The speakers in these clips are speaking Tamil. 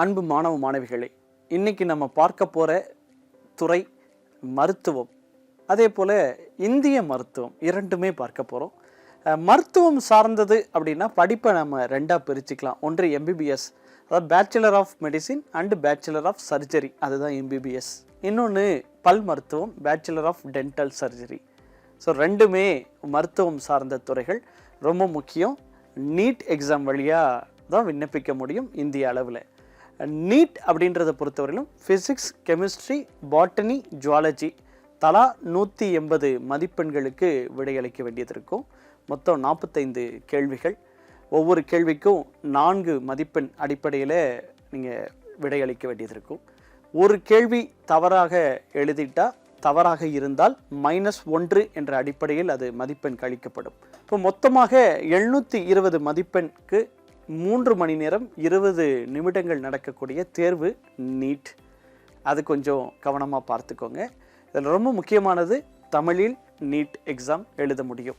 அன்பு மாணவ மாணவிகளே இன்றைக்கி நம்ம பார்க்க போகிற துறை மருத்துவம். அதே போல் இந்திய மருத்துவம் இரண்டுமே பார்க்க போகிறோம் மருத்துவம் சார்ந்தது அப்படின்னா படிப்பை நம்ம ரெண்டாக பிரிச்சுக்கலாம். ஒன்று எம்பிபிஎஸ் அதாவது bachelor of medicine and bachelor of surgery அதுதான் எம்பிபிஎஸ் இன்னொன்று பல் மருத்துவம் bachelor of dental surgery so ரெண்டுமே மருத்துவம் சார்ந்த துறைகள். ரொம்ப முக்கியம். நீட் எக்ஸாம் வழியாக தான் விண்ணப்பிக்க முடியும் இந்திய அளவில். நீட் அப்படின்றத பொறுத்தவரையிலும் ஃபிசிக்ஸ் கெமிஸ்ட்ரி பாட்டனி ஜுவாலஜி தலா நூற்றி எண்பது மதிப்பெண்களுக்கு விடையளிக்க வேண்டியது இருக்கும். மொத்தம் நாற்பத்தைந்து கேள்விகள். ஒவ்வொரு கேள்விக்கும் நான்கு மதிப்பெண் அடிப்படையில் நீங்கள் விடையளிக்க வேண்டியது இருக்கும். ஒரு கேள்வி தவறாக எழுதிட்டால் தவறாக இருந்தால் மைனஸ் ஒன்று என்ற அடிப்படையில் அது மதிப்பெண் கழிக்கப்படும். இப்போ மொத்தமாக எழுநூற்றி இருபது மதிப்பெண்க்கு மூன்று மணி நேரம் இருபது நிமிடங்கள் நடக்கக்கூடிய தேர்வு நீட். அது கொஞ்சம் கவனமாக பார்த்துக்கோங்க. இதில் ரொம்ப முக்கியமானது தமிழில் நீட் எக்ஸாம் எழுத முடியும்.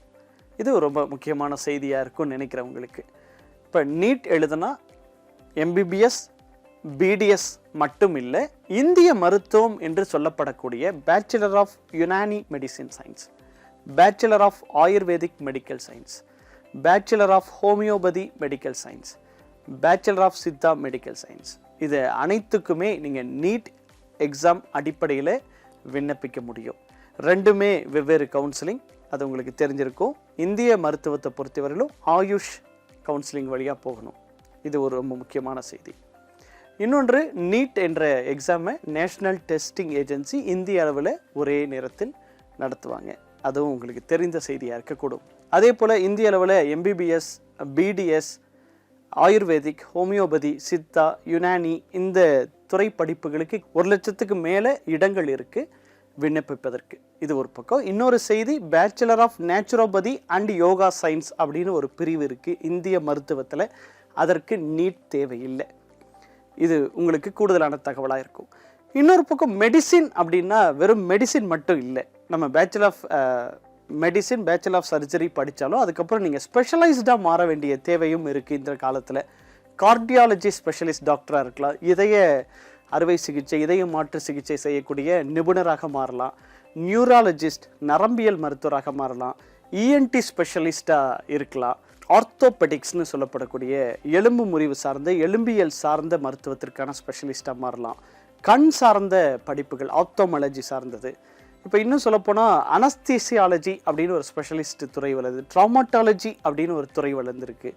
இது ரொம்ப முக்கியமான செய்தியாக இருக்கும்னு நினைக்கிறவங்களுக்கு. இப்போ நீட் எழுதுனா எம்பிபிஎஸ் பிடிஎஸ் மட்டும் இல்லை இந்திய மருத்துவம் என்று சொல்லப்படக்கூடிய bachelor of Unani medicine science bachelor of ayurvedic medical science bachelor of homeopathy medical science bachelor of Siddha medical science இது அனைத்துக்குமே நீங்கள் நீட் எக்ஸாம் அடிப்படையில் விண்ணப்பிக்க முடியும். ரெண்டுமே வெவ்வேறு கவுன்சிலிங் அது உங்களுக்கு தெரிஞ்சிருக்கும். இந்திய மருத்துவத்தை பொறுத்தவரையிலும் ஆயுஷ் கவுன்சிலிங் வழியாக போகணும். இது ஒரு ரொம்ப முக்கியமான செய்தி. இன்னொன்று நீட் என்ற எக்ஸாமை நேஷ்னல் டெஸ்டிங் ஏஜென்சி இந்திய அளவில் ஒரே நேரத்தில் நடத்துவாங்க. அதுவும் உங்களுக்கு தெரிந்த செய்தியாக இருக்கக்கூடும். அதே போல் இந்திய அளவில் MBBS BDS ayurvedic homeopathy Siddha Unani இந்த துறை படிப்புகளுக்கு ஒரு லட்சத்துக்கு மேலே இடங்கள் இருக்குது விண்ணப்பிப்பதற்கு. இது ஒரு பக்கம். இன்னொரு செய்தி bachelor of naturopathy and yoga science அப்படின்னு ஒரு பிரிவு இருக்குது இந்திய மருத்துவத்தில். அதற்கு நீட் தேவையில்லை. இது உங்களுக்கு கூடுதலான தகவலாக இருக்கும். இன்னொரு பக்கம் மெடிசின் அப்படின்னா வெறும் மெடிசின் மட்டும் இல்லை. நம்ம bachelor of medicine bachelor of surgery படித்தாலும் அதுக்கப்புறம் நீங்கள் ஸ்பெஷலைஸ்டாக மாற வேண்டிய தேவையும் இருக்குது இந்த காலத்தில். கார்டியாலஜி ஸ்பெஷலிஸ்ட் டாக்டராக இருக்கலாம். இதய அறுவை சிகிச்சை இதய மாற்று சிகிச்சை செய்யக்கூடிய நிபுணராக மாறலாம். நியூராலஜிஸ்ட் நரம்பியல் மருத்துவராக மாறலாம். இஎன்டி ஸ்பெஷலிஸ்ட்டாக இருக்கலாம். ஆர்த்தோபெடிக்ஸ்னு சொல்லப்படக்கூடிய எலும்பு முறிவு சார்ந்த எலும்பியல் சார்ந்த மருத்துவத்திற்கான ஸ்பெஷலிஸ்ட்டாக மாறலாம். கண் சார்ந்த படிப்புகள் ஆப்தோமலஜி சார்ந்தது. இப்போ இன்னும் சொல்லப்போனால் அனஸ்தீசியாலஜி அப்படின்னு ஒரு ஸ்பெஷலிஸ்ட் துறை வளருது. ட்ராமாட்டாலஜி அப்படின்னு ஒரு துறை வளர்ந்துருக்கு.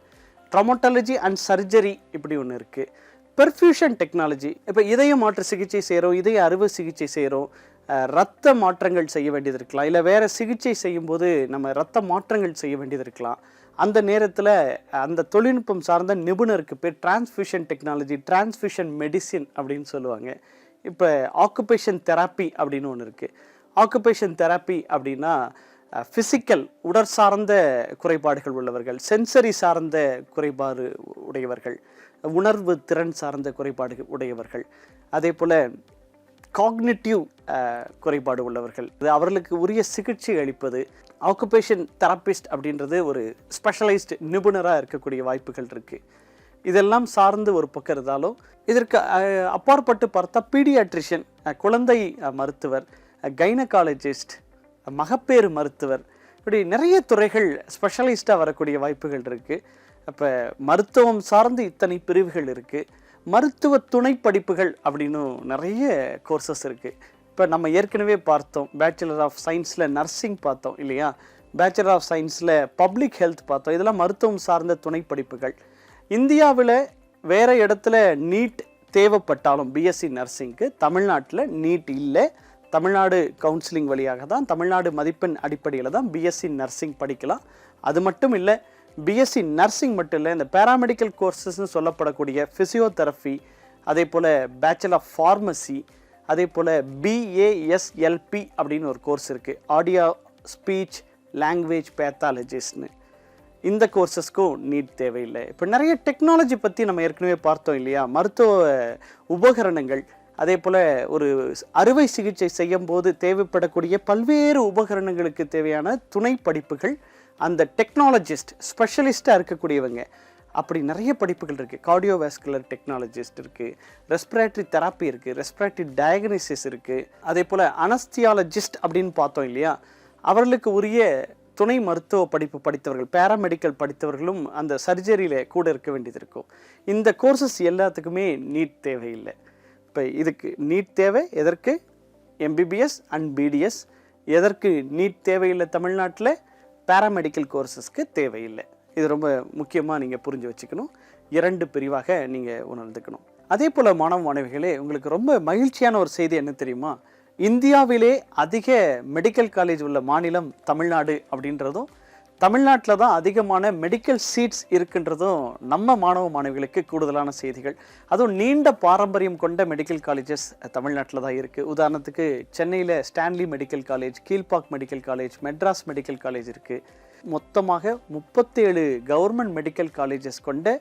ட்ராமாட்டாலஜி அண்ட் சர்ஜரி இப்படி ஒன்று இருக்குது பெர்ஃபியூஷன் டெக்னாலஜி இப்போ இதய மாற்று சிகிச்சை செய்கிறோம் இதய அறுவை சிகிச்சை செய்கிறோம் ரத்த மாற்றங்கள் செய்ய வேண்டியது இருக்கலாம். இல்லை வேறு சிகிச்சை செய்யும்போது நம்ம ரத்த மாற்றங்கள் செய்ய வேண்டியது இருக்கலாம். அந்த நேரத்தில் அந்த தொழில்நுட்பம் சார்ந்த நிபுணருக்கு பேர் டிரான்ஸ்ஃபியூஷன் டெக்னாலஜி டிரான்ஸ்ஃபியூஷன் மெடிசின் அப்படின்னு சொல்லுவாங்க. இப்போ ஆக்குபேஷன் தெராப்பி அப்படின்னு ஒன்று இருக்குது ஆக்குபேஷன் தெரப்பி அப்படின்னா ஃபிசிக்கல் உடற் சார்ந்த குறைபாடுகள் உள்ளவர்கள் சென்சரி சார்ந்த குறைபாடு உடையவர்கள் உணர்வு திறன் சார்ந்த குறைபாடு உடையவர்கள் அதே போல் காக்னிட்டிவ் குறைபாடு உள்ளவர்கள். இது அவர்களுக்கு உரிய சிகிச்சை அளிப்பது ஆக்குபேஷன் தெரப்பிஸ்ட் அப்படின்றது ஒரு ஸ்பெஷலைஸ்டு நிபுணராக இருக்கக்கூடிய வாய்ப்புகள் இருக்குது இதெல்லாம் சார்ந்து ஒரு பக்கம் இருந்தாலும் இதற்கு அப்பாற்பட்டு பார்த்தா பீடியாட்ரிஷியன் குழந்தை மருத்துவர் கைனகாலஜிஸ்ட் மகப்பேறு மருத்துவர். இப்படி நிறைய துறைகள் ஸ்பெஷலிஸ்டாக வரக்கூடிய வாய்ப்புகள் இருக்குது அப்போ மருத்துவம் சார்ந்து இத்தனை பிரிவுகள் இருக்குது மருத்துவ துணை படிப்புகள் அப்படின்னு நிறைய கோர்சஸ் இருக்குது இப்போ நம்ம ஏற்கனவே பார்த்தோம் பேச்சுலர் ஆஃப் சயின்ஸில் நர்சிங் பார்த்தோம் இல்லையா? பேச்சுலர் ஆஃப் சயின்ஸில் பப்ளிக் ஹெல்த் பார்த்தோம். இதெல்லாம் மருத்துவம் சார்ந்த துணை படிப்புகள். இந்தியாவில் வேறு இடத்துல நீட் தேவைப்பட்டாலும் பிஎஸ்சி நர்சிங்க்கு தமிழ்நாட்டில் நீட் இல்லை. தமிழ்நாடு கவுன்சிலிங் வழியாக தான் தமிழ்நாடு மதிப்பெண் அடிப்படையில் தான் பிஎஸ்சி நர்சிங் படிக்கலாம். அது மட்டும் இல்லை பிஎஸ்சி நர்சிங் மட்டும் இல்லை இந்த பேராமெடிக்கல் கோர்சஸ்னு சொல்லப்படக்கூடிய ஃபிசியோதெரப்பி அதே போல் பேச்சுலர் ஆஃப் ஃபார்மசி அதே போல் பிஏஎஸ்எல்பி அப்படின்னு ஒரு கோர்ஸ் இருக்குது ஆடியோ ஸ்பீச் லாங்குவேஜ் பேத்தாலஜிஸ்ட்னு இந்த கோர்சஸ்க்கும் நீட் தேவையில்லை. இப்போ நிறைய டெக்னாலஜி பற்றி நம்ம ஏற்கனவே பார்த்தோம் இல்லையா? மருத்துவ உபகரணங்கள் அதே போல் ஒரு அறுவை சிகிச்சை செய்யும் போது தேவைப்படக்கூடிய பல்வேறு உபகரணங்களுக்கு தேவையான துணை படிப்புகள் அந்த டெக்னாலஜிஸ்ட் ஸ்பெஷலிஸ்ட்டாக இருக்கக்கூடியவங்க. அப்படி நிறைய படிப்புகள் இருக்குது கார்டியோவாஸ்குலர் டெக்னாலஜிஸ்ட் இருக்குது ரெஸ்பிரேட்டரி தெராப்பி இருக்குது ரெஸ்பிரேட்டரி டயக்னிசிஸ் இருக்குது அதே போல் அனஸ்தியாலஜிஸ்ட் அப்படின்னு பார்த்தோம் இல்லையா? அவர்களுக்கு உரிய துணை மருத்துவ படிப்பு படித்தவர்கள் பேராமெடிக்கல் படித்தவர்களும் அந்த சர்ஜரியில் கூட இருக்க வேண்டியது இருக்கும். இந்த கோர்சஸ் எல்லாத்துக்குமே நீட் தேவையில்லை. இப்போ இதுக்கு நீட் தேவை எதற்கு? எம்பிபிஎஸ் அண்ட் பிடிஎஸ் எதற்கு நீட் தேவையில்லை தமிழ்நாட்டில்? பேராமெடிக்கல் கோர்சஸ்க்கு தேவையில்லை. இது ரொம்ப முக்கியமாக நீங்கள் புரிஞ்சு வச்சுக்கணும். இரண்டு பிரிவாக நீங்கள் உணர்ந்துக்கணும். அதே போல் மாணவ மாணவிகளே உங்களுக்கு ரொம்ப மகிழ்ச்சியான ஒரு செய்தி என்ன தெரியுமா? இந்தியாவிலே அதிக மெடிக்கல் காலேஜ் உள்ள மாநிலம் தமிழ்நாடு அப்படின்றதும் தமிழ்நாட்டில் தான் அதிகமான மெடிக்கல் சீட்ஸ் இருக்கின்றதும் நம்ம மாணவ மாணவிகளுக்கு கூடுதலான செய்திகள். அதுவும் நீண்ட பாரம்பரியம் கொண்ட மெடிக்கல் காலேஜஸ் தமிழ்நாட்டில் தான் இருக்குது உதாரணத்துக்கு சென்னையில் Stanley medical college Kilpauk medical college Madras medical college இருக்குது மொத்தமாக முப்பத்தேழு கவர்மெண்ட் மெடிக்கல் காலேஜஸ் கொண்ட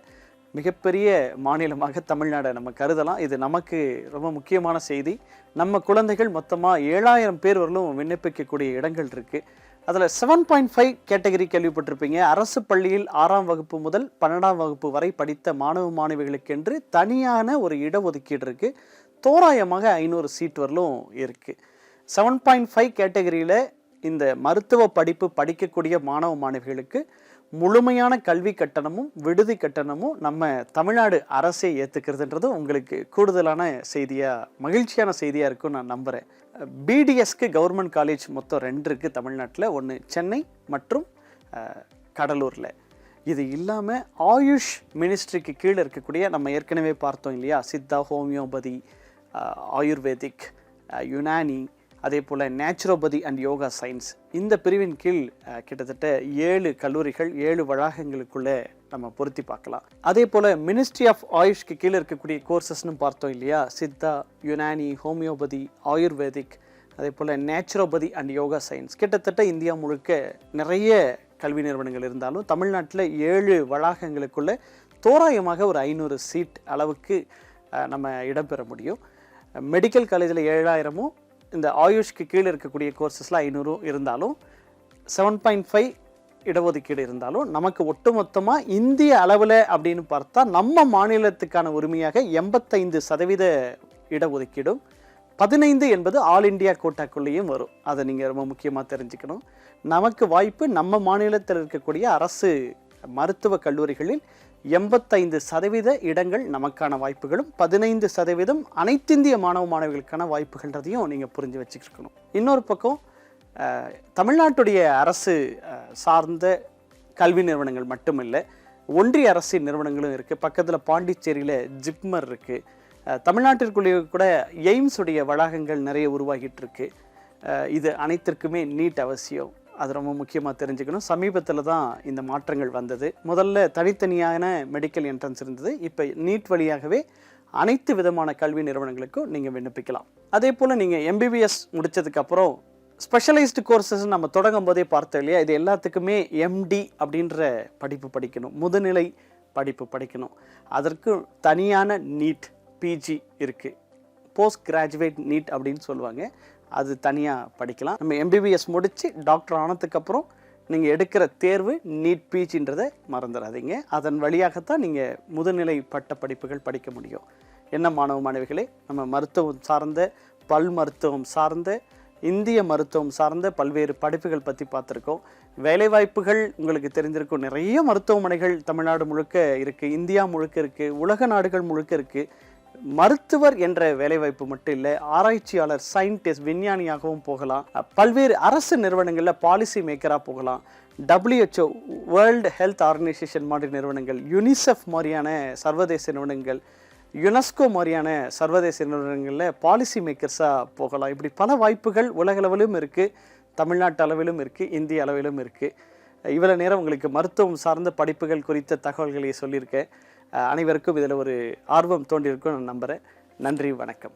மிகப்பெரிய மாநிலமாக தமிழ்நாடை நம்ம கருதலாம். இது நமக்கு ரொம்ப முக்கியமான செய்தி. நம்ம குழந்தைகள் மொத்தமாக ஏழாயிரம் பேர் வரலும் விண்ணப்பிக்கக்கூடிய இடங்கள் இருக்குது அதில் செவன் பாயிண்ட் ஃபைவ் கேட்டகரி கேள்விப்பட்டிருப்பீங்க. அரசு பள்ளியில் ஆறாம் வகுப்பு முதல் பன்னெண்டாம் வகுப்பு வரை படித்த மாணவ மாணவிகளுக்கென்று தனியான ஒரு இடஒதுக்கீடு இருக்குது தோராயமாக ஐநூறு சீட் வரலும் இருக்குது செவன் பாயிண்ட் ஃபைவ் கேட்டகரியில் இந்த மருத்துவ படிப்பு படிக்கக்கூடிய மாணவ மாணவிகளுக்கு முழுமையான கல்வி கட்டணமும் விடுதி கட்டணமும் நம்ம தமிழ்நாடு அரசே ஏற்றுக்கிறதுன்றது உங்களுக்கு கூடுதலான செய்தியாக மகிழ்ச்சியான செய்தியாக இருக்கும் நான் நம்புகிறேன் பிடிஎஸ்க்கு கவர்மெண்ட் காலேஜ் மொத்தம் ரெண்டு இருக்குது தமிழ்நாட்டில். ஒன்று சென்னை மற்றும் கடலூரில். இது இல்லாமல் ஆயுஷ் மினிஸ்ட்ரிக்கு கீழே இருக்கக்கூடிய நம்ம ஏற்கனவே பார்த்தோம் இல்லையா? சித்தா ஹோமியோபதி ஆயுர்வேதிக் யுனானி அதே போல் நேச்சுரோபதி அண்ட் யோகா சயின்ஸ் இந்த பிரிவின் கீழ் கிட்டத்தட்ட ஏழு கல்லூரிகள் ஏழு வளாகங்களுக்குள்ளே நம்ம பொருத்தி பார்க்கலாம். அதே போல் மினிஸ்ட்ரி ஆஃப் ஆயுஷ்க்கு கீழே இருக்கக்கூடிய கோர்சஸ்னு பார்த்தோம் இல்லையா? சித்தா யுனானி ஹோமியோபதி ஆயுர்வேதிக் அதே போல் நேச்சுரோபதி அண்ட் யோகா சயின்ஸ் கிட்டத்தட்ட இந்தியா முழுக்க நிறைய கல்வி நிறுவனங்கள் இருந்தாலும் தமிழ்நாட்டில் ஏழு வளாகங்களுக்குள்ளே தோராயமாக ஒரு ஐநூறு சீட் அளவுக்கு நம்ம இடம்பெற முடியும். மெடிக்கல் காலேஜில் ஏழாயிரமும் இந்த ஆயுஷ்க்கு கீழே இருக்கக்கூடிய கோர்சஸில் ஐநூறும் இருந்தாலும் செவன் பாயிண்ட் ஃபைவ் இடஒதுக்கீடு இருந்தாலும் நமக்கு ஒட்டுமொத்தமாக இந்திய அளவில் அப்படின்னு பார்த்தா நம்ம மாநிலத்துக்கான உரிமையாக எண்பத்தைந்து சதவீத இடஒதுக்கீடும் பதினைந்து என்பது ஆல் இந்தியா கோட்டாக்குள்ளேயும் வரும். அதை நீங்கள் ரொம்ப முக்கியமாக தெரிஞ்சுக்கணும். நமக்கு வாய்ப்பு நம்ம மாநிலத்தில் இருக்கக்கூடிய அரசு மருத்துவ கல்லூரிகளில் எண்பத்தைந்து சதவீத இடங்கள் நமக்கான வாய்ப்புகளும் பதினைந்து சதவீதம் அனைத்திந்திய மாணவ மாணவிகளுக்கான வாய்ப்புகள்ன்றதையும் நீங்கள் புரிஞ்சு வச்சுருக்கணும் இன்னொரு பக்கம் தமிழ்நாட்டுடைய அரசு சார்ந்த கல்வி நிறுவனங்கள் மட்டுமில்லை ஒன்றிய அரசின் நிறுவனங்களும் இருக்குது பக்கத்தில் பாண்டிச்சேரியில் ஜிப்மர் இருக்குது தமிழ்நாட்டிற்குள்ளேயே கூட எய்ம்ஸுடைய வளாகங்கள் நிறைய உருவாகிட்டு இருக்கு. இது அனைத்திற்குமே நீட் அவசியம். அது ரொம்ப முக்கியமாக தெரிஞ்சுக்கணும். சமீபத்தில் தான் இந்த மாற்றங்கள் வந்தது. முதல்ல தனித்தனியான மெடிக்கல் என்ட்ரன்ஸ் இருந்தது. இப்போ நீட் வழியாகவே அனைத்து விதமான கல்வி நிறுவனங்களுக்கும் நீங்கள் விண்ணப்பிக்கலாம். அதே போல் நீங்கள் எம்பிபிஎஸ் முடிச்சதுக்கப்புறம் ஸ்பெஷலைஸ்டு கோர்சஸ் நம்ம தொடங்கும் போதே பார்த்தோம் இல்லையா? இது எல்லாத்துக்குமே எம்டி அப்படின்ற படிப்பு படிக்கணும். முதுநிலை படிப்பு படிக்கணும். அதற்கு தனியான நீட் பிஜி இருக்குது போஸ்ட் கிராஜுவேட் நீட் அப்படின்னு சொல்லுவாங்க. அது தனியாக படிக்கலாம். நம்ம எம்பிபிஎஸ் முடித்து டாக்டர் ஆனதுக்கப்புறம் நீங்கள் எடுக்கிற தேர்வு நீட் பிஜின்றதை மறந்துடாதீங்க அதன் வழியாகத்தான் நீங்கள் முதுநிலை பட்ட படிப்புகள் படிக்க முடியும். என்ன மாணவ மாணவிகளே நம்ம மருத்துவம் சார்ந்த பல் மருத்துவம் சார்ந்த இந்திய மருத்துவம் சார்ந்த பல்வேறு படிப்புகள் பற்றி பார்த்துருக்கோம். வேலைவாய்ப்புகள் உங்களுக்கு தெரிஞ்சிருக்கும் நிறைய மருத்துவமனைகள் தமிழ்நாடு முழுக்க இருக்குது இந்தியா முழுக்க இருக்குது உலக நாடுகள் முழுக்க இருக்குது மருத்துவர் என்ற வேலைவாய்ப்பு மட்டும் இல்லை ஆராய்ச்சியாளர் சயின்டிஸ்ட் விஞ்ஞானியாகவும் போகலாம். பல்வேறு அரசு நிறுவனங்களில் பாலிசி மேக்கராக போகலாம். டபிள்யூஹெச்ஓ வேர்ல்டு ஹெல்த் ஆர்கனைசேஷன் மாதிரி நிறுவனங்கள் யுனிசெஃப் மாதிரியான சர்வதேச நிறுவனங்கள் யுனெஸ்கோ மாதிரியான சர்வதேச நிறுவனங்களில் பாலிசி மேக்கர்ஸாக போகலாம். இப்படி பல வாய்ப்புகள் உலகளவிலும் இருக்குது தமிழ்நாட்டு அளவிலும் இருக்குது இந்திய அளவிலும் இருக்குது இவ்வளோ நேரம் உங்களுக்கு மருத்துவம் சார்ந்த படிப்புகள் குறித்த தகவல்களை சொல்லியிருக்கேன். அனைவருக்கும் இதில் ஒரு ஆர்வம் தோன்றியிருக்கும் நான் நம்புகிறேன் நன்றி வணக்கம்.